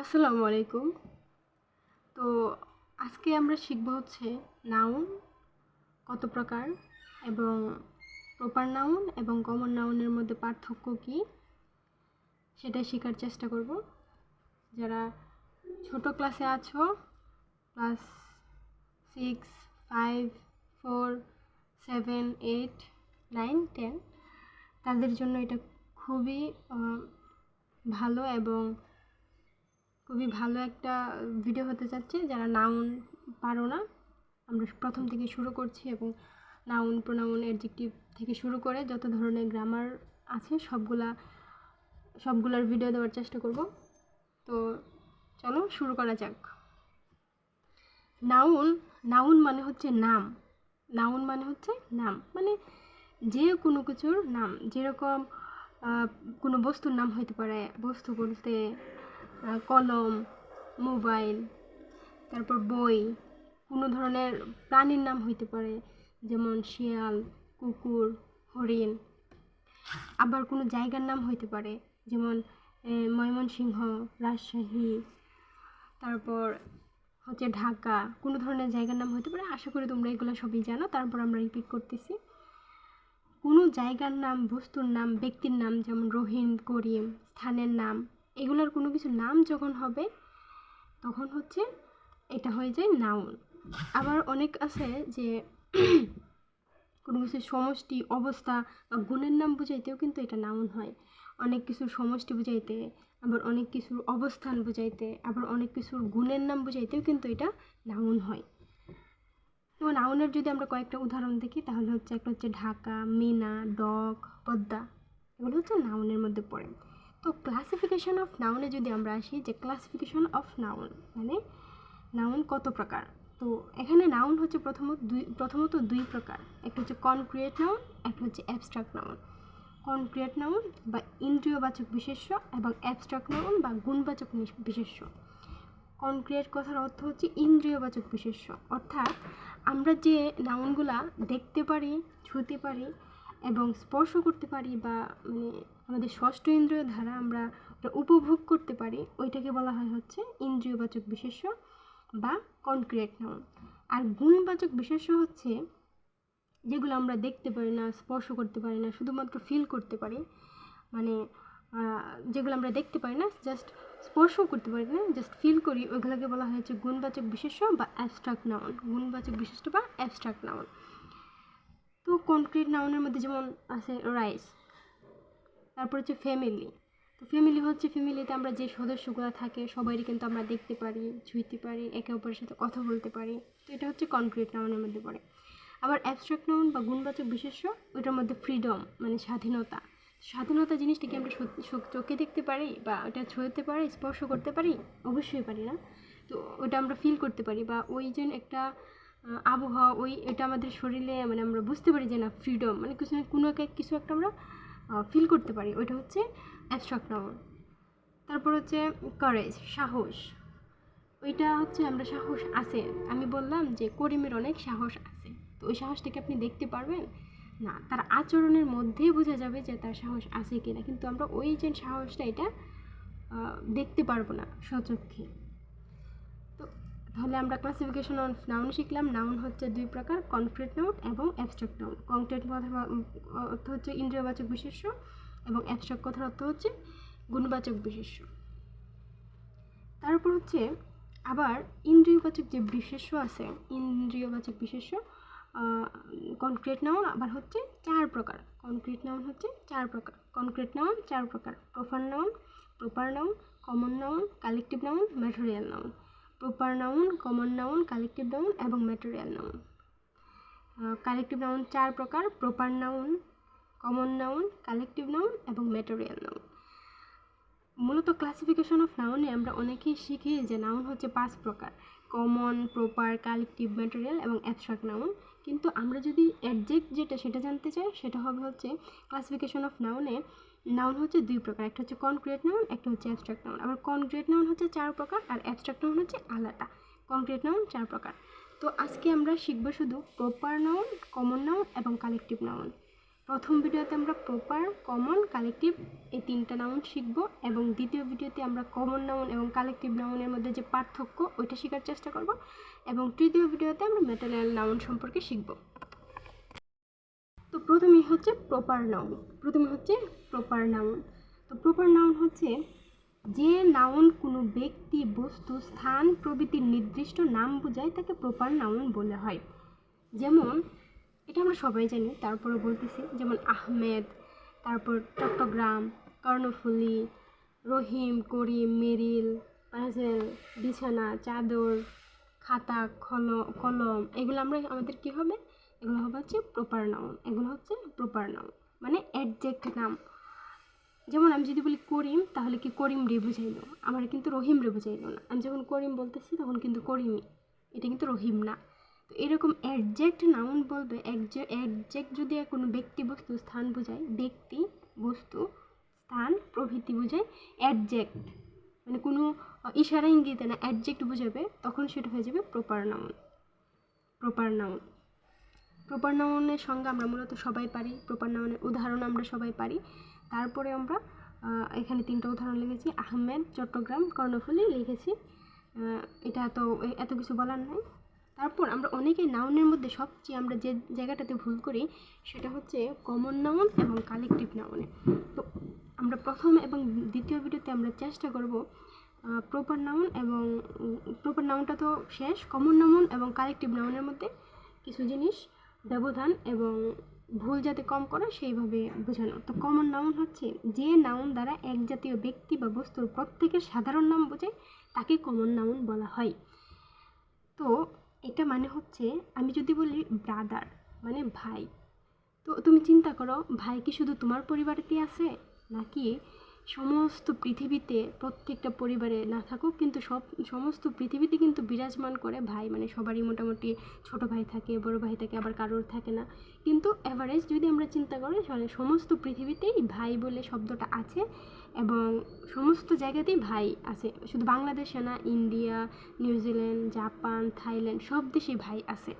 আসসালামু আলাইকুম। তো আজকে আমরা শিখব হচ্ছে নাউন কত প্রকার এবং প্রপার নাউন এবং কমন নাউনের মধ্যে পার্থক্য কী সেটাই শেখার চেষ্টা করব। যারা ছোট ক্লাসে আছো class six five four seven eight nine ten তাদের জন্য এটা খুবই ভালো এবং খুবই ভালো একটা ভিডিও হতে যাচ্ছে। যারা নাউন পারো না, আমরা প্রথম থেকে শুরু করছি এবং নাউন প্রোনাউন অ্যাডজেক্টিভ থেকে শুরু করে যত ধরনের গ্রামার আছে, সবগুলা, সবগুলোর ভিডিও দেওয়ার চেষ্টা করব। তো চলো শুরু করা যাক। নাউন নাউন মানে হচ্ছে নাম। নাউন মানে হচ্ছে নাম। মানে যে কোনো কিছুর নাম। যেরকম কোনো বস্তুর নাম হইতে পারে, বস্তু বলতে কলম, মোবাইল, তারপর বই, কোনো ধরনের প্রাণীর নাম হইতে পারে, যেমন শিয়াল, কুকুর, হরিণ। আবার কোনো জায়গার নাম হইতে পারে, যেমন ময়মনসিংহ, রাজশাহী, তারপর হচ্ছে ঢাকা, কোনো ধরনের জায়গার নাম হতে পারে। আশা করি তোমরা এগুলো সবই জানো, তারপর আমরা রিপিট করতেছি। কোনো জায়গার নাম, বস্তুর নাম, ব্যক্তির নাম, যেমন রহিম, করিম, স্থানের নাম এগুলোর কোনো কিছু নাম যখন হবে, তখন হচ্ছে এটা হয়ে যায় নাউন আবার অনেক আছে যে কোনো কিছু সমষ্টি, অবস্থা বা গুণের নাম বুঝাইতেও কিন্তু এটা নাউন হয়। অনেক কিছুর সমষ্টি বুঝাইতে, আবার অনেক কিছুর অবস্থান বুঝাইতে, আবার অনেক কিছুর গুণের নাম বুঝাইতেও কিন্তু এটা নাউন হয়। যেমন নাউনের যদি আমরা কয়েকটা উদাহরণ দেখি, তাহলে হচ্ছে একটা হচ্ছে ঢাকা, মিনা ডগ পদ্মা, এগুলো হচ্ছে নাউনের মধ্যে পড়ে। তো ক্লাসিফিকেশন অফ নাউনে যদি আমরা আসি, যে ক্লাসিফিকেশন অফ নাউন মানে নাউন কত প্রকার? তো এখানে নাউন হচ্ছে প্রথমত দুই প্রথমত দুই প্রকার। একটা হচ্ছে কনক্রিয়েট নাউন একটা হচ্ছে অ্যাবস্ট্রাক্ট নাউন কনক্রিয়েট নাউন বা ইন্দ্রিয়বাচক বিশেষ্য এবং অ্যাবস্ট্রাক্ট নাউন বা গুণবাচক বিশেষ্য। কনক্রিয়েট কথার অর্থ হচ্ছে ইন্দ্রিয়বাচক বিশেষ্য। অর্থাৎ আমরা যে নাউনগুলা দেখতে পারি, ছুঁতে পারি এবং স্পর্শ করতে পারি বা মানে আমাদের ষষ্ঠ ইন্দ্রিয় দ্বারা আমরা উপভোগ করতে পারি, ওইটাকে বলা হয় হচ্ছে ইন্দ্রিয়বাচক বিশেষ্য বা কনক্রিয়েট নাউন আর গুণবাচক বিশেষ্য হচ্ছে যেগুলো আমরা দেখতে পারি না, স্পর্শ করতে পারি না, শুধুমাত্র ফিল করতে পারি। মানে যেগুলো আমরা দেখতে পারি না জাস্ট স্পর্শ করতে পারি না জাস্ট ফিল করি, ওইগুলোকে বলা হয়েছে গুণবাচক বিশেষ্য বা অ্যাবস্ট্রাক্ট নাউন গুণবাচক বিশিষ্ট বা অ্যাবস্ট্রাক্ট নাউন তো কনক্রিট নাউনের মধ্যে যেমন আছে রাইস তারপর হচ্ছে ফ্যামিলি তো ফ্যামিলি হচ্ছে ফ্যামিলিতে আমরা যে সদস্যগুলো থাকে সবাইকে কিন্তু আমরা দেখতে পারি, ছুঁইতে পারি, একে অপরের সাথে কথা বলতে পারি, তো এটা হচ্ছে কনক্রিট নাউনের মধ্যে পড়ে। আবার অ্যাবস্ট্রাক্ট নাউন বা গুণবাচক বিশেষ্য ওটার মধ্যে ফ্রিডম মানে স্বাধীনতা স্বাধীনতা জিনিসটা কি আমরা চোখে দেখতে পারি বা ওটা ছুঁতে পারি, স্পর্শ করতে পারি? অবশ্যই পারি না। তো ওটা আমরা ফিল করতে পারি বা ওই যে একটা আবহাওয়া, ওই এটা আমাদের শরীরে মানে আমরা বুঝতে পারি যে না ফ্রিডম মানে কিছু না- কোনো কিছু একটা আমরা ফিল করতে পারি। ওইটা হচ্ছে অ্যাবস্ট্রাক্ট নাউন তারপর হচ্ছে কারেজ সাহস। ওইটা হচ্ছে আমরা সাহস আছে। আমি বললাম যে করিমের অনেক সাহস আছে। তো ওই সাহসটাকে আপনি দেখতে পারবেন? না, তার আচরণের মধ্যেই বোঝা যাবে যে তার সাহস আছে কিনা। কিন্তু আমরা ওই যে সাহসটা, এটা দেখতে পারব না সচক্ষে তাহলে আমরা ক্লাসিফিকেশন অফ নাউন শিখলাম। নাউন হচ্ছে দুই প্রকার কনক্রিট নাউন এবং অ্যাবস্ট্রাক্ট নাউন কনক্রিট অর্থ হচ্ছে ইন্দ্রিয়বাচক বিশেষ্য এবং অ্যাবস্ট্রাক্ট কথার অর্থ হচ্ছে গুণবাচক বিশেষ্য। তারপর হচ্ছে আবার ইন্দ্রিয়বাচক যে বিশেষ্য আছে, ইন্দ্রিয়বাচক বিশেষ্য কনক্রিট নাউন আবার হচ্ছে চার প্রকার। কনক্রিট নাউন হচ্ছে চার প্রকার। কনক্রিট নাউন চার প্রকার। Proper noun proper noun common noun collective noun material noun proper noun common noun collective noun এবং ম্যাটেরিয়াল নাউন কালেকটিভ নাউন চার প্রকার proper noun common noun collective noun এবং ম্যাটেরিয়াল নাউন মূলত ক্লাসিফিকেশন অফ নাউনে আমরা অনেকেই শিখি যে নাউন হচ্ছে পাঁচ প্রকার কমন প্রপার কালেকটিভ ম্যাটেরিয়াল এবং অ্যাবস্ট্রাক্ট নাউন কিন্তু আমরা যদি অ্যাডজেক্ট যেটা সেটা জানতে চাই, সেটা হবে হচ্ছে ক্লাসিফিকেশন অফ নাউনে নাউন হচ্ছে দুই প্রকার, একটা হচ্ছে কনক্রিয়েট নাউন একটা হচ্ছে অ্যাবস্ট্রাক্ট নাউন আবার কনক্রিয়েট নাউন হচ্ছে চার প্রকার আর অ্যাবস্ট্রাক্ট নাউন হচ্ছে আলাদা। কনক্রিয়েট নাউন চার প্রকার। তো আজকে আমরা শিখব শুধু প্রপার নাউন কমন নাউন এবং কালেকটিভ নাউন প্রথম ভিডিওতে আমরা প্রপার কমন কালেকটিভ এই তিনটা নাউন শিখব এবং দ্বিতীয় ভিডিওতে আমরা কমন নাউন এবং কালেকটিভ নাউনের মধ্যে যে পার্থক্য, ওইটা শেখার চেষ্টা করব এবং তৃতীয় ভিডিওতে আমরা ম্যাটেরিয়াল নাউন সম্পর্কে শিখব। তো প্রথমেই হচ্ছে প্রপার নাউন প্রথমে হচ্ছে প্রপার নাউন তো প্রপার নাউন হচ্ছে যে নাউন কোনো ব্যক্তি, বস্তু, স্থান, প্রভৃতির নির্দিষ্ট নাম বোঝায় তাকে প্রপার নাউন বলা হয়। যেমন, এটা আমরা সবাই জানি তারপরে বলতেছি, যেমন আহমেদ, তারপর চট্টগ্রাম, কর্ণফুলি, রহিম, করিম, মেরিল পাজেল বিছানা, চাদর, খাতা কলম, এগুলো আমরা, আমাদের কি হবে? এগুলো হবে হচ্ছে প্রপার নাউন এগুলো হচ্ছে প্রপার নাউন মানে অ্যাডজেক্ট নাম। যেমন আমি যদি বলি করিম, তাহলে কি করিম রে বুঝাইলো? আমার কিন্তু রহিম রে বুঝাইলো না। আমি যখন করিম বলতেছি, তখন কিন্তু করিমই। এটা কিন্তু রহিম না। তো এরকম অ্যাডজেক্ট নাউন বলবে অ্যাডজেক্ট যদি কোনো ব্যক্তি বস্তু, স্থান বোঝায়, ব্যক্তি বস্তু, স্থান, প্রভৃতি বোঝায় অ্যাডজেক্ট মানে কোনো ইশারা ইঙ্গিতে না অ্যাডজেক্ট বোঝাবে, তখন সেটা হয়ে যাবে proper noun proper noun proper নাউনের সঙ্গে আমরা মূলত সবাই পারি প্রপার নাউনের উদাহরণ আমরা সবাই পারি। তারপরে আমরা এখানে তিনটা উদাহরণ লিখেছি, আহমেদ, চট্টগ্রাম, কর্ণফুলি লিখেছি। এটা তো এ- এত কিছু বলার নাই। তারপর আমরা অনেকেই নাউনের মধ্যে সবচেয়ে আমরা যে জায়গাটাতে ভুল করি, সেটা হচ্ছে কমন নাউন এবং কালেকটিভ নাউনে। তো আমরা প্রথম এবং দ্বিতীয় ভিডিওতে আমরা চেষ্টা করব প্রপার নাউন এবং প্রপার নাউনটা তো শেষ, কমন নাউন এবং কালেকটিভ নাউনের মধ্যে কিছু জিনিস ব্যবধান এবং ভুল যাতে কম করে, সেইভাবে বোঝানো তো কমন নাউন হচ্ছে যে নাউন দ্বারা এক জাতীয় ব্যক্তি বা বস্তুর প্রত্যেকের সাধারণ নাম বোঝায়, তাকে কমন নাউন বলা হয়। তো এটা মানে হচ্ছে, আমি যদি বলি ব্রাদার মানে ভাই, তো তুমি চিন্তা করো, ভাই কি শুধু তোমার পরিবারেতেই আছে? নাকি সমস্ত পৃথিবীতে প্রত্যেকটা পরিবারে না থাকুক, কিন্তু সব, সমস্ত পৃথিবীতে কিন্তু বিরাজমান করে ভাই। মানে সবারই মোটামুটি ছোট ভাই থাকে, বড় ভাই থাকে, আবার কারোর থাকে না। কিন্তু অ্যাভারেজ যদি আমরা চিন্তা করি, তাহলে সমস্ত পৃথিবীতেই ভাই বলে শব্দটা আছে এবং সমস্ত জায়গাতেই ভাই আছে। শুধু বাংলাদেশে না, ইন্ডিয়া, নিউজিল্যান্ড, জাপান, থাইল্যান্ড, সব দেশেই ভাই আছে।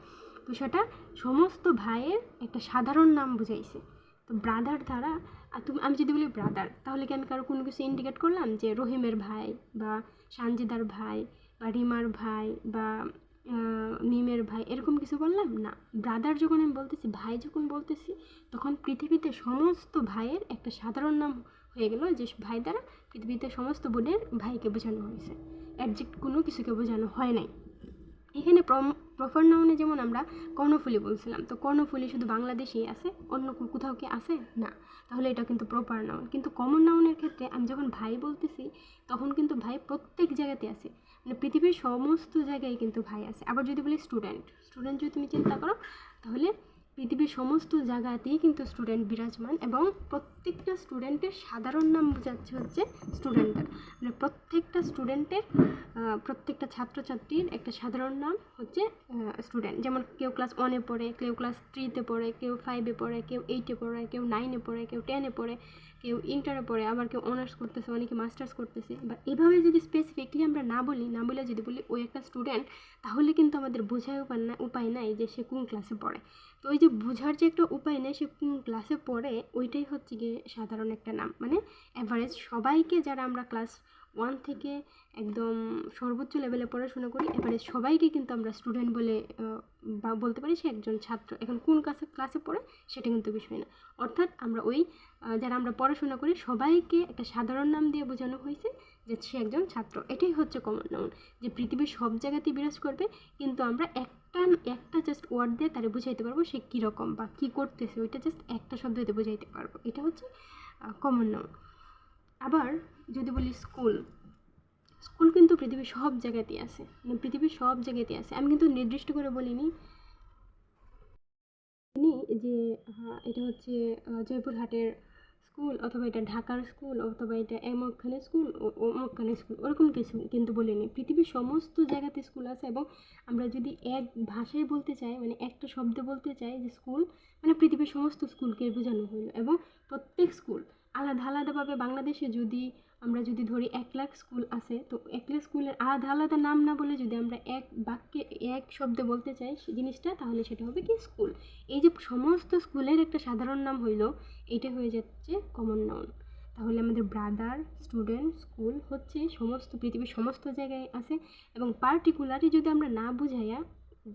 তো সেটা সমস্ত ভাইয়ের একটা সাধারণ নাম বুঝাইছে। তো ব্রাদার দ্বারা, আর তুমি, আমি যদি বলি ব্রাদার তাহলে কি আমি কারও কোনো কিছু ইন্ডিকেট করলাম? যে রহিমের ভাই বা সানজিদার ভাই বা রিমার ভাই বা মিমের ভাই, এরকম কিছু বললাম? না। ব্রাদার যখন আমি বলতেছি, ভাই যখন বলতেছি, তখন পৃথিবীতে সমস্ত ভাইয়ের একটা সাধারণ নাম হয়ে গেল যে ভাই দ্বারা পৃথিবীতে সমস্ত বোনের ভাইকে বোঝানো হয়েছে। অ্যাডজেক্ট কোনো কিছুকে বোঝানো হয় নাই। এখানে প্রফার নাউনে যেমন আমরা কর্ণফুলি বলছিলাম, তো কর্ণফুলি শুধু বাংলাদেশেই আছে? অন্য কোথাও কি আছে? না। তাহলে এটা কিন্তু প্রপার নাউন কিন্তু কমন নাউনের ক্ষেত্রে আমি যখন ভাই বলতেছি, তখন কিন্তু ভাই প্রত্যেক জায়গাতে আছে। মানে পৃথিবীর সমস্ত জায়গায় কিন্তু ভাই আছে। আবার যদি বলি স্টুডেন্ট স্টুডেন্ট যদি তুমি চিন্তা করো, তাহলে পৃথিবীর সমস্ত জায়গাতেই কিন্তু স্টুডেন্ট বিরাজমান এবং প্রত্যেকটা স্টুডেন্টের সাধারণ নাম বোঝাচ্ছে হচ্ছে স্টুডেন্টের মানে প্রত্যেকটা স্টুডেন্টের প্রত্যেকটা ছাত্রছাত্রীর একটা সাধারণ নাম হচ্ছে স্টুডেন্ট যেমন কেউ ক্লাস ওয়ানে পড়ে, কেউ ক্লাস থ্রিতে পড়ে, কেউ ফাইভে পড়ে, কেউ এইটে পড়ে, কেউ নাইনে পড়ে, কেউ টেনে পড়ে। কেউ ইন্টারে পড়ে, আবার কেউ অনার্স করতেছে, অনেকে মাস্টার্স করতেছে, বা এভাবে যদি স্পেসিফিকলি আমরা না বলি, না বলে যদি বলি ওই একটা স্টুডেন্ট তাহলে কিন্তু আমাদের বোঝার উপায় না, উপায় নাই যে সে কোন ক্লাসে পড়ে। তো ওই যে বোঝার যে একটা উপায় নেই, সে কোন ক্লাসে পড়ে, ওইটাই হচ্ছে গিয়ে সাধারণ একটা নাম। মানে অ্যাভারেজ সবাইকে যারা আমরা ক্লাস ওয়ান থেকে একদম সর্বোচ্চ লেভেলে পড়াশোনা করি। এবারে সবাইকে কিন্তু আমরা স্টুডেন্ট বলে বলতে পারি সে একজন ছাত্র। এখন কোন ক্লাসে ক্লাসে পড়ে সেটা কিন্তু বিষয় না। অর্থাৎ আমরা ওই যারা আমরা পড়াশোনা করি সবাইকে একটা সাধারণ নাম দিয়ে বোঝানো হয়েছে যে সে একজন ছাত্র। এটাই হচ্ছে কমন নাউন যে পৃথিবীর সব জায়গাতেই বিরাজ করবে, কিন্তু আমরা একটা একটা জাস্ট ওয়ার্ড দিয়ে তারা বুঝাইতে পারব সে কীরকম বা কী করতেছে। ওইটা জাস্ট একটা শব্দ দিয়ে বুঝাইতে পারব। এটা হচ্ছে কমন নাউন আবার যদি বলি স্কুল স্কুল কিন্তু পৃথিবীর সব জায়গাতেই আছে মানে পৃথিবীর সব জায়গাতেই আছে। আমি কিন্তু নির্দিষ্ট করে বলিনি। যে হ্যাঁ এটা হচ্ছে জয়পুরহাটের স্কুল অথবা এটা ঢাকার স্কুল অথবা এটা এমকখানে স্কুল অমকখানে স্কুল, ওরকম কিছু কিন্তু বলিনি। পৃথিবীর সমস্ত জায়গাতে স্কুল আছে এবং আমরা যদি এক ভাষায় বলতে চাই মানে একটা শব্দে বলতে চাই যে স্কুল মানে পৃথিবীর সমস্ত স্কুলকে বোঝানো হলো এবং প্রত্যেক স্কুল আলাদা আলাদাভাবে বাংলাদেশে যদি আমরা যদি ধরি এক লাখ স্কুল আছে, তো এক লাখ স্কুলের আলাদা আলাদা নাম না বলে যদি আমরা এক বাক্যে এক শব্দে বলতে চাই সে জিনিসটা, তাহলে সেটা হবে কি স্কুল। এই যে সমস্ত স্কুলের একটা সাধারণ নাম হইল, এটা হয়ে যাচ্ছে কমন নাউন তাহলে আমাদের ব্রাদার স্টুডেন্ট স্কুল হচ্ছে সমস্ত পৃথিবীর সমস্ত জায়গায় আছে এবং পার্টিকুলারই যদি আমরা না বুঝাইয়া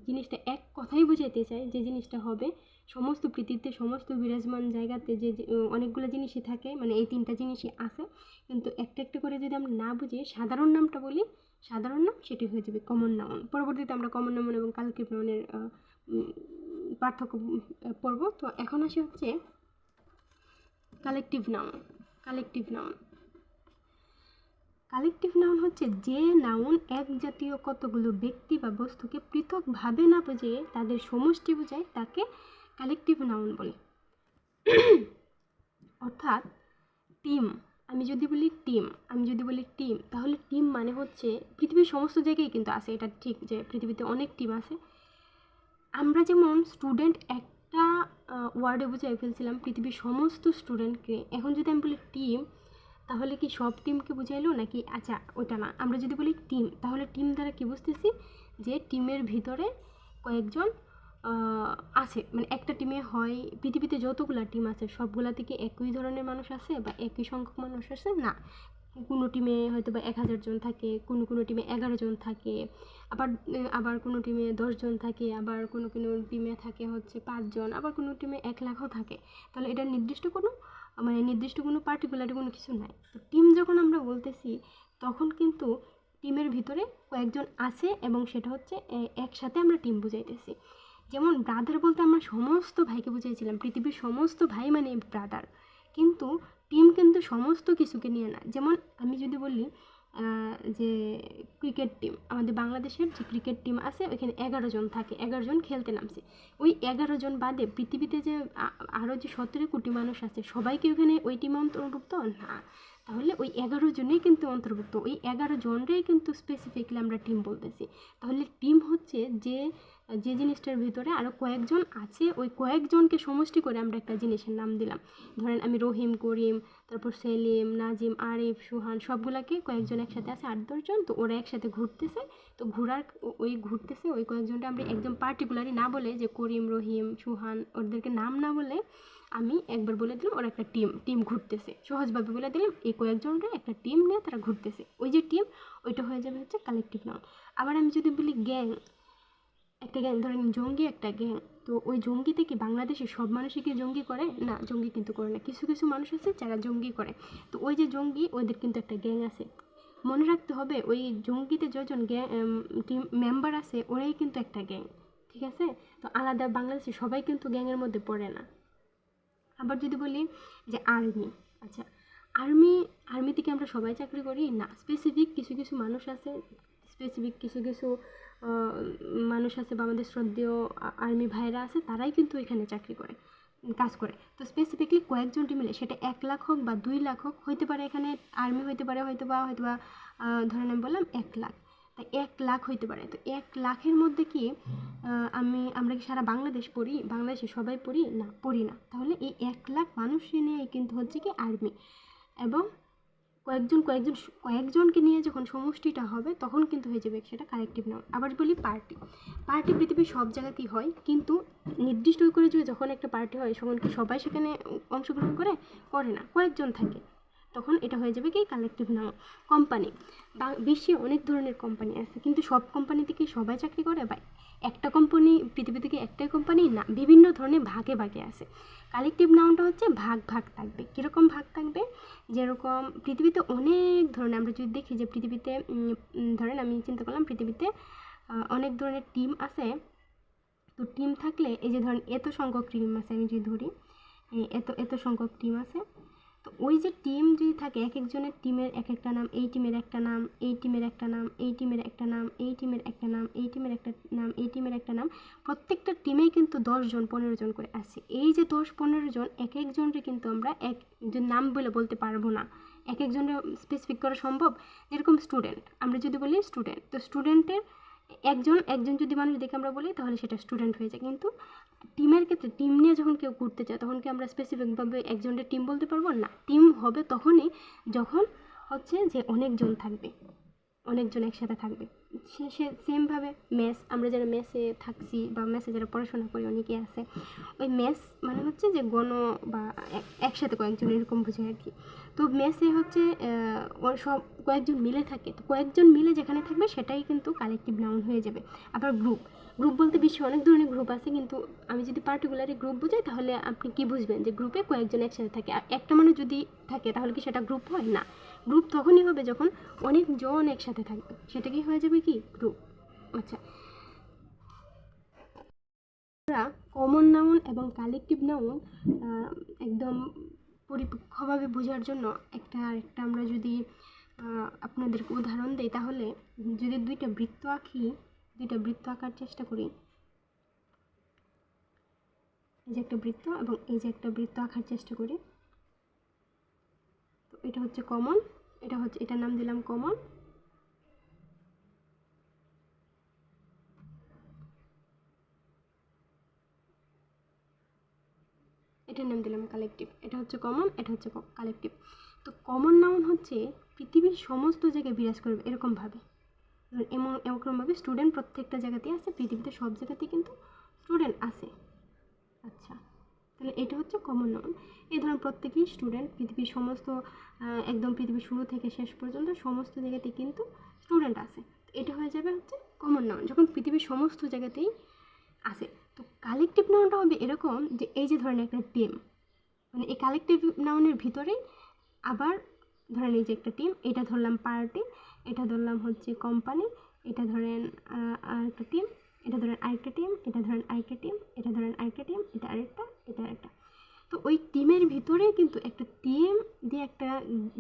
জিনিসটা এক কথাই বুঝাইতে চাই যে জিনিসটা হবে সমস্ত পৃথিবীতে সমস্ত বিরাজমান জায়গাতে যে অনেকগুলো জিনিসই থাকে মানে এই তিনটা জিনিসই আছে। কিন্তু একটা একটা করে যদি আমরা না বুঝি সাধারণ নামটা বলি, সাধারণ নাম সেটি হয়ে যাবে কমন নাউন পরবর্তীতে আমরা কমন নাউন এবং কালেক্টিভ নাউনের পার্থক্য পড়ব। তো এখন আসি হচ্ছে collective noun collective noun collective noun হচ্ছে যে নাউন এক জাতীয় কতগুলো ব্যক্তি বা বস্তুকে পৃথকভাবে না বুঝিয়ে তাদের সমষ্টি বোঝায় তাকে কালেকটিভ নাউন বলে। অর্থাৎ টিম, আমি যদি বলি টিম, আমি যদি বলি টিম, তাহলে টিম মানে হচ্ছে পৃথিবীর সমস্ত জায়গায় কিন্তু আছে, এটা ঠিক যে পৃথিবীতে অনেক টিম আছে। আমরা যেমন স্টুডেন্ট একটা ওয়ার্ডে বুঝাই ফেলছিলাম পৃথিবীর সমস্ত স্টুডেন্টকে, এখন যদি আমি বলি টিম তাহলে কি সব টিমকে বুঝাইলো নাকি? আচ্ছা ওটা না। আমরা যদি বলি টিম, তাহলে টিম দ্বারা কি বুঝতেছি? যে টিমের ভিতরে কয়েকজন আছে। মানে একটা টিমে হয়, পৃথিবীতে যতগুলা টিম আছে, সবগুলা থেকে একই ধরনের মানুষ আছে বা একই সংখ্যক মানুষ আছে? না। কোনো টিমে হয়তো বা এক হাজার জন থাকে, কোনো কোনো টিমে এগারো জন থাকে, আবার আবার কোনো টিমে দশজন থাকে, আবার কোনো কোনো টিমে থাকে হচ্ছে পাঁচজন আবার কোনো টিমে এক লাখও থাকে। তাহলে এটা নির্দিষ্ট কোনো মানে নির্দিষ্ট কোনো পার্টিকুলার কোনো কিছু নাই। তো টিম যখন আমরা বলতেছি, তখন কিন্তু টিমের ভিতরে কয়েকজন আছে এবং সেটা হচ্ছে একসাথে আমরা টিম বুঝাইতেছি। যেমন ব্রাদার বলতে আমরা সমস্ত ভাইকে বুঝাইছিলাম, পৃথিবীর সমস্ত ভাই মানে ব্রাদার কিন্তু টিম কিন্তু সমস্ত কিছুকে নিয়ে না। যেমন আমি যদি বলি যে ক্রিকেট টিম আমাদের বাংলাদেশের যে ক্রিকেট টিম আছে, ওইখানে এগারো জন থাকে, এগারো জন খেলতে নামছে। ওই এগারো জন বাদে পৃথিবীতে যে আরও যে সতেরো কোটি মানুষ আছে, সবাইকে ওখানে ওই টিমে অন্তর্ভুক্ত? না। তাহলে ওই এগারো জনেই কিন্তু অন্তর্ভুক্ত। ওই এগারো জনরাই কিন্তু স্পেসিফিকলি আমরা টিম বলতেছি। তাহলে টিম হচ্ছে যে যে জিনিসটার ভিতরে আরও কয়েকজন আছে, ওই কয়েকজনকে সমষ্টি করে আমরা একটা জিনিসের নাম দিলাম। ধরেন আমি রহিম, করিম, তারপর সেলিম, নাজিম, আরিফ, সুহান সবগুলাকে কয়েকজন একসাথে আছে, আট দশজন তো ওরা একসাথে ঘুরতেছে। তো ঘোরার ওই ঘুরতেছে, ওই কয়েকজনটা আমরা একদম পার্টিকুলারই না বলে যে করিম, রহিম, সুহান, ওদেরকে নাম না বলে আমি একবার বলে দিলাম, ওরা একটা টিম টিম ঘুরতেছে। সহজভাবে বলে দিলাম, এই কয়েকজনরা একটা টিম নিয়ে তারা ঘুরতেছে। ওই যে টিম ওইটা হয়ে যাবে হচ্ছে কালেকটিভ নাউন আবার আমি যদি বলি গ্যাং একটা গ্যাং ধরেন জঙ্গি একটা গ্যাং তো ওই জঙ্গিতে কি বাংলাদেশে সব মানুষই কি জঙ্গি করে? না, জঙ্গি কিন্তু করে না। কিছু কিছু মানুষ আছে যারা জঙ্গি করে। তো ওই যে জঙ্গি, ওদের কিন্তু একটা গ্যাং আছে। মনে রাখতে হবে, ওই জঙ্গিতে যজন গ্যাং টিম মেম্বার আছে, ওরাই কিন্তু একটা গ্যাং ঠিক আছে? তো আলাদা বাংলাদেশে সবাই কিন্তু গ্যাংয়ের মধ্যে পড়ে না। আবার যদি বলি যে আর্মি আচ্ছা আর্মি আর্মিতে কি আমরা সবাই চাকরি করি? না স্পেসিফিক কিছু কিছু মানুষ আছে স্পেসিফিক কিছু কিছু মানুষ আছে বা আমাদের শ্রদ্ধেয় আর্মি ভাইরা আছে, তারাই কিন্তু এখানে চাকরি করে, কাজ করে। তো স্পেসিফিকলি কয়েকজন মিলে সেটা এক লাখ হোক বা দুই লাখ হোক, হইতে পারে এখানে আর্মি হইতে পারে, হয়তো বা হয়তো বা ধরেন আমি বললাম এক লাখ। তাই এক লাখ হইতে পারে। তো এক লাখের মধ্যে কি আমি, আমরা কি সারা বাংলাদেশ পড়ি? বাংলাদেশে সবাই পড়ি? না পড়ি না। তাহলে এই এক লাখ মানুষ নিয়ে কিন্তু হচ্ছে কি আর্মি এবং কয়েকজন কয়েকজন কয়েকজনকে নিয়ে যখন সমষ্টিটা হবে, তখন কিন্তু হয়ে যাবে সেটা কালেকটিভ নাউন আবার বলি পার্টি পার্টি পৃথিবীর সব জায়গাতেই হয়, কিন্তু নির্দিষ্ট করে যদি যখন একটা পার্টি হয় তখন কি সবাই সেখানে অংশগ্রহণ করে? করে না, কয়েকজন থাকে। তখন এটা হয়ে যাবে কি? কালেকটিভ নাউন কোম্পানি বা বিশ্বে অনেক ধরনের কোম্পানি আছে, কিন্তু সব কোম্পানিতে কি সবাই চাকরি করে বা একটা কোম্পানি পৃথিবী থেকে একটাই কোম্পানি না, বিভিন্ন ধরনের ভাগে ভাগে আছে। কালেকটিভ নাউনটা হচ্ছে ভাগ ভাগ থাকবে। কীরকম ভাগ থাকবে? যেরকম পৃথিবীতে অনেক ধরনের, আমরা যদি দেখি যে পৃথিবীতে ধরেন আমি চিন্তা করলাম পৃথিবীতে অনেক ধরনের টিম আছে। তো টিম থাকলে এই যে ধরেন এত সংখ্যক টিম আছে, আমি যদি ধরি এত এত সংখ্যক টিম আছে তো ওই যে টিম যদি থাকে, এক একজনের টিমের এক একটা নাম, এই টিমের একটা নাম, এই টিমের একটা নাম, এই টিমের একটা নাম, এই টিমের একটা নাম, এই টিমের একটা নাম, এই টিমের একটা নাম, প্রত্যেকটা টিমেই কিন্তু দশ জন, পনেরো জন করে আছে। এই যে দশ, পনেরো জন, এক একজনকে কিন্তু আমরা এক নাম বলে বলতে পারব না। এক একজনের স্পেসিফিক করা সম্ভব? যেরকম স্টুডেন্ট আমরা যদি বলি স্টুডেন্ট তো স্টুডেন্টের একজন একজন যদি মানুষ দেখে আমরা বলি, তাহলে সেটা স্টুডেন্ট হয়ে যায়। কিন্তু টিমের ক্ষেত্রে, টিম নিয়ে যখন কেউ ঘুরতে চায় তখন কি আমরা স্পেসিফিকভাবে একজনের টিম বলতে পারব? না টিম হবে তখনই যখন হচ্ছে যে অনেকজন থাকবে। অনেকজন একসাথে থাকবে। সে সে সেমভাবে মেস আমরা যারা মেসে থাকছি বা মেসে যারা পড়াশোনা করি অনেকে আছে। ওই মেস মানে হচ্ছে যে গণ বা এক- একসাথে কয়েকজন এরকম বোঝায় আর কি। তো মেসে হচ্ছে সব কয়েকজন মিলে থাকে। তো কয়েকজন মিলে যেখানে থাকবে, সেটাই কিন্তু কালেকটিভ নাউন হয়ে যাবে। আবার গ্রুপ গ্রুপ বলতে বিশ্বে অনেক ধরনের গ্রুপ আছে, কিন্তু আমি যদি পার্টিকুলারলি গ্রুপ বুঝাই, তাহলে আপনি কি বুঝবেন যে গ্রুপে কয়েকজন একসাথে থাকে? আর একটা মানুষ যদি থাকে, তাহলে কি সেটা গ্রুপ হয়? না। গ্রুপ তখনই হবে যখন অনেক জন একসাথে থাকবে। সেটা কি হয়ে যাবে কি? গ্রুপ আচ্ছা। আমরা কমন নাউন এবং কালেকটিভ নাউন একদম পরিপক্ষভাবে বোঝার জন্য একটা আরেকটা আমরা যদি আপনাদেরকে উদাহরণ দিই, তাহলে যদি দুইটা বৃত্ত আঁকি, দুইটা বৃত্ত আঁকার চেষ্টা করি। এই যে একটা বৃত্ত এবং এই যে একটা বৃত্ত আঁকার চেষ্টা করি। এটা হচ্ছে কমন এটা হচ্ছে, এটার নাম দিলাম কমন এটার নাম দিলাম কালেকটিভ এটা হচ্ছে কমন এটা হচ্ছে কালেকটিভ তো কমন নাউন হচ্ছে পৃথিবীর সমস্ত জায়গায় বিরাজ করবে এরকমভাবে। এমন, এরকমভাবে স্টুডেন্ট প্রত্যেকটা জায়গাতেই আছে, পৃথিবীতে সব জায়গাতেই কিন্তু স্টুডেন্ট আছে। আচ্ছা। তাহলে এটা হচ্ছে কমন নাউন এই ধরুন প্রত্যেকেই স্টুডেন্ট পৃথিবীর সমস্ত একদম পৃথিবীর শুরু থেকে শেষ পর্যন্ত সমস্ত জায়গাতে কিন্তু স্টুডেন্ট আছে। এটা হয়ে যাবে হচ্ছে কমন নাউন যখন পৃথিবীর সমস্ত জায়গাতেই আছে। তো কালেকটিভ নাউনটা হবে এরকম যে, এই যে ধরেন একটা টিম মানে এই কালেকটিভ নাউনের ভিতরেই আবার ধরেন এই যে একটা টিম এটা ধরলাম পার্টি এটা ধরলাম হচ্ছে কোম্পানি এটা ধরেন আরেকটা টিম এটা ধরেন আরেকটা টিম এটা ধরেন আরেকটা টিম এটা ধরেন আরেকটা টিম এটা আরেকটা এটা একটা। তো ওই টিমের ভিতরে কিন্তু একটা টিম দিয়ে একটা,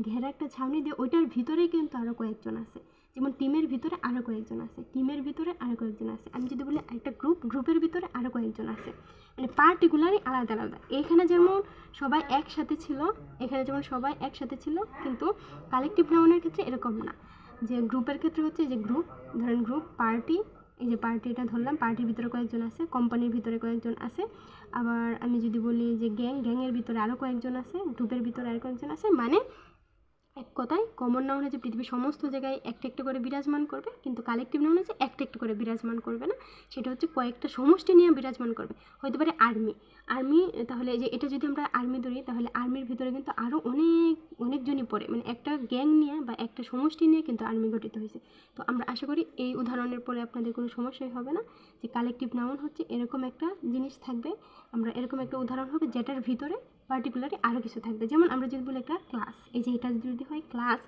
ঘেরা একটা ছাউনি দিয়ে ওইটার ভিতরেই কিন্তু আরও কয়েকজন আছে। যেমন টিমের ভিতরে আরও কয়েকজন আছে, টিমের ভিতরে আরও কয়েকজন আছে। আমি যদি বলি একটা গ্রুপ গ্রুপের ভিতরে আরও কয়েকজন আছে। মানে পার্টিকুলারই আলাদা আলাদা। এখানে যেমন সবাই একসাথে ছিল, এখানে যেমন সবাই একসাথে ছিল, কিন্তু কালেকটিভ নাউনের ক্ষেত্রে এরকম না। যে গ্রুপের ক্ষেত্রে হচ্ছে যে গ্রুপ ধরেন গ্রুপ পার্টি এই যে পার্টিটা ধরলাম পার্টির ভিতরে কয়েকজন আছে কোম্পানির ভিতরে কয়েকজন আছে। আবার আমি যদি বলি যে গ্যাং গ্যাংয়ের ভিতরে আরও কয়েকজন আছে গ্রুপের ভিতরে আরও কয়েকজন আছে মানে এক কথায় কমন নাউন হচ্ছে পৃথিবীর সমস্ত জায়গায় একটা একটা করে বিরাজমান করবে, কিন্তু কালেকটিভ নাউন হচ্ছে একটা একটা করে বিরাজমান করবে না। সেটা হচ্ছে কয়েকটা সমষ্টি নিয়ে বিরাজমান করবে। হতে পারে আর্মি আর্মি তাহলে যে এটা যদি আমরা আর্মি ধরি, তাহলে আর্মির ভিতরে কিন্তু আরও অনেক, অনেকজনই পড়ে। মানে একটা গ্যাং নিয়ে বা একটা সমষ্টি নিয়ে কিন্তু আর্মি গঠিত হয়েছে। তো আমরা আশা করি এই উদাহরণের পরে আপনাদের কোনো সমস্যাই হবে না যে কালেকটিভ নাউন হচ্ছে এরকম একটা জিনিস থাকবে। আমরা এরকম একটা উদাহরণ হবে যেটার ভিতরে পার্টিকুলারলি আরও কিছু থাকবে। যেমন আমরা যদি বলি একটা ক্লাস এই যে এটা যদি হয় ক্লাস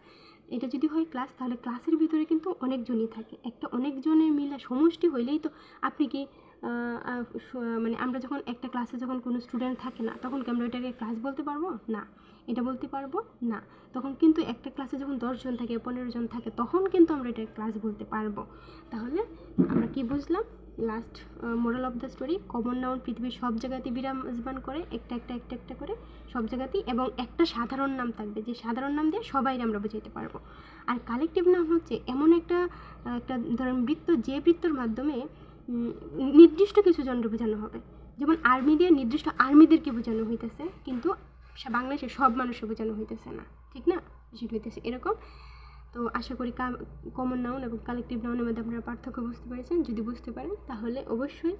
এটা যদি হয় ক্লাস তাহলে ক্লাসের ভিতরে কিন্তু অনেকজনই থাকে। একটা অনেকজনের মিলে সমষ্টি হইলেই তো আপনি কি মানে আমরা যখন একটা ক্লাসে যখন কোনো স্টুডেন্ট থাকে না, তখন কি আমরা এটাকে ক্লাস বলতে পারব? না। এটা বলতে পারব? না। তখন কিন্তু একটা ক্লাসে যখন দশজন থাকে, পনেরো জন থাকে, তখন কিন্তু আমরা এটা ক্লাস বলতে পারব। তাহলে আমরা কি বুঝলাম? Last moral of the story common noun পৃথিবীর সব জায়গাতেই বিরাজমান করে, একটা একটা একটা একটা করে, সব জায়গাতেই, এবং একটা সাধারণ নাম থাকবে, যে সাধারণ নাম দিয়ে সবাই আমরা বোঝাইতে পারব। আর কালেকটিভ নাম হচ্ছে এমন একটা একটা ধরেন বৃত্ত, যে বৃত্তর মাধ্যমে নির্দিষ্ট কিছু জনকে বোঝানো হবে। যেমন আর্মি দিয়ে নির্দিষ্ট আর্মিদেরকে বোঝানো হইতেছে, কিন্তু সা- বাংলাদেশে সব মানুষকে বোঝানো হইতেছে না। ঠিক না? হইতেছে এরকম তো আশা করি কমন নাউন এবং কালেকটিভ নাউনের মধ্যে আপনারা পার্থক্য বুঝতে পেরেছেন। যদি বুঝতে পারেন, তাহলে অবশ্যই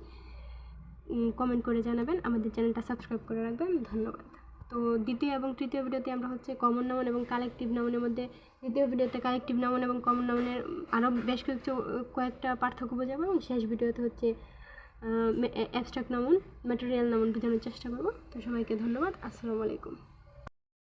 কমেন্ট করে জানাবেন। আমাদের চ্যানেলটা সাবস্ক্রাইব করে রাখবেন। ধন্যবাদ। তো দ্বিতীয় এবং তৃতীয় ভিডিওতে আমরা হচ্ছে কমন নাউন এবং কালেকটিভ নাউনের মধ্যে দ্বিতীয় ভিডিওতে কালেকটিভ নাউন এবং কমন নাউনের আরও বেশ কিছু, কয়েকটা পার্থক্য বোঝাবো এবং শেষ ভিডিওতে হচ্ছে অ্যাবস্ট্রাক্ট নাউন ম্যাটেরিয়াল নাউন বোঝানোর চেষ্টা করব। তো সবাইকে ধন্যবাদ। আসসালামু আলাইকুম।